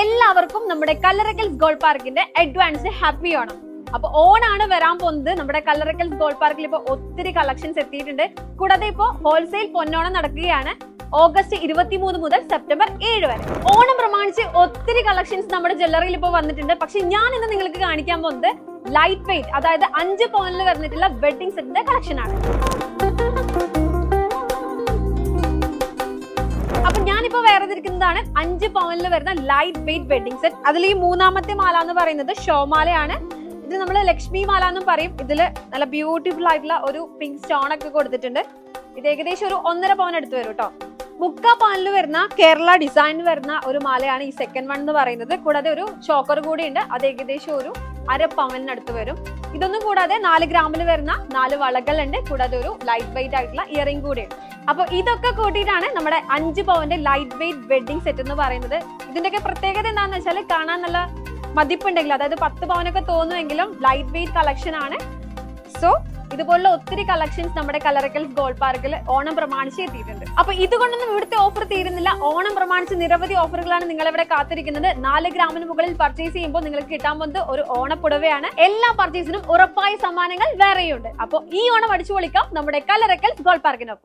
എല്ലാവർക്കും നമ്മുടെ കല്ലറക്കൽ ഗോൾ പാർക്കിന്റെ അഡ്വാൻസ് ഹാപ്പി ഓണം. അപ്പൊ ഓണാണ് വരാൻ പോകുന്നത്. നമ്മുടെ കല്ലറക്കൽ ഗോൾ പാർക്കിൽ ഇപ്പൊ ഒത്തിരി കളക്ഷൻസ് എത്തിയിട്ടുണ്ട്. കൂടാതെ ഇപ്പോ ഹോൾസെയിൽ പൊന്നോണം നടക്കുകയാണ് ഓഗസ്റ്റ് ഇരുപത്തിമൂന്ന് മുതൽ സെപ്റ്റംബർ ഏഴ് വരെ. ഓണം പ്രമാണിച്ച് ഒത്തിരി കളക്ഷൻസ് നമ്മുടെ ജ്വല്ലറിയിൽ ഇപ്പോൾ വന്നിട്ടുണ്ട്. പക്ഷെ ഞാൻ ഇന്ന് നിങ്ങൾക്ക് കാണിക്കാൻ പോകുന്നത് ലൈറ്റ് വെയിറ്റ് അതായത് അഞ്ച് പോയിന്റിൽ വരുന്നിട്ടുള്ള വെഡിങ് സെറ്റിന്റെ കളക്ഷൻ ആണ്. വേറെ അഞ്ച് പവനിൽ വരുന്ന ലൈറ്റ് വെയിറ്റ് വെഡിങ് സെറ്റ് അതിൽ ഈ മൂന്നാമത്തെ മാല എന്ന് പറയുന്നത് ഷോമാലയാണ്. ഇത് നമ്മൾ ലക്ഷ്മി മാല എന്നും പറയും. ഇതിൽ നല്ല ബ്യൂട്ടിഫുൾ ആയിട്ടുള്ള ഒരു പിങ്ക് സ്റ്റോൺ ഒക്കെ കൊടുത്തിട്ടുണ്ട്. ഇത് ഏകദേശം ഒരു ഒന്നര പവൻ എടുത്ത് വരും കേട്ടോ മുക്കാ പവനിൽ വരുന്ന കേരള ഡിസൈൻ വരുന്ന ഒരു മാലയാണ് ഈ സെക്കൻഡ് വൺ എന്ന് പറയുന്നത്. കൂടാതെ ഒരു ചോക്കർ കൂടി ഉണ്ട്. അത് ഏകദേശം ഒരു അര പവനിനടുത്ത് വരും. ഇതൊന്നും കൂടാതെ നാല് ഗ്രാമിൽ വരുന്ന നാല് വളകളുണ്ട്. കൂടാതെ ഒരു ലൈറ്റ് വെയിറ്റ് ആയിട്ടുള്ള ഇയറിംഗ് കൂടിയുണ്ട്. അപ്പൊ ഇതൊക്കെ കൂട്ടിയിട്ടാണ് നമ്മുടെ അഞ്ച് പവന്റെ ലൈറ്റ് വെയിറ്റ് വെഡിങ് സെറ്റ് എന്ന് പറയുന്നത്. ഇതിന്റെയൊക്കെ പ്രത്യേകത എന്താണെന്ന് വെച്ചാൽ കാണാൻ നല്ല മതിപ്പുണ്ടെങ്കിൽ അതായത് പത്ത് പവനൊക്കെ തോന്നുമെങ്കിലും ലൈറ്റ് വെയിറ്റ് കളക്ഷൻ ആണ്. സോ ഇതുപോലുള്ള ഒത്തിരി കളക്ഷൻസ് നമ്മുടെ കലറക്കൽ ഗോൾഡ് പാർക്കിൽ ഓണം പ്രമാണിച്ച് എത്തിയിട്ടുണ്ട്. അപ്പൊ ഇതുകൊണ്ടൊന്നും ഇവിടുത്തെ ഓഫർ തീരുന്നില്ല. ഓണം പ്രമാണിച്ച് നിരവധി ഓഫറുകളാണ് നിങ്ങൾ ഇവിടെ കാത്തിരിക്കുന്നത്. നാല് ഗ്രാമിന് മുകളിൽ പർച്ചേസ് ചെയ്യുമ്പോൾ നിങ്ങൾക്ക് കിട്ടാൻ പോകുന്നത് ഒരു ഓണപ്പുടവയാണ്. എല്ലാ പർച്ചേസിനും ഉറപ്പായ സമ്മാനങ്ങൾ വേറെയുണ്ട്. അപ്പോൾ ഈ ഓണം അടിച്ചു പൊളിക്കാം നമ്മുടെ കലറക്കൽ ഗോൾഡ് പാർക്കിനൊപ്പം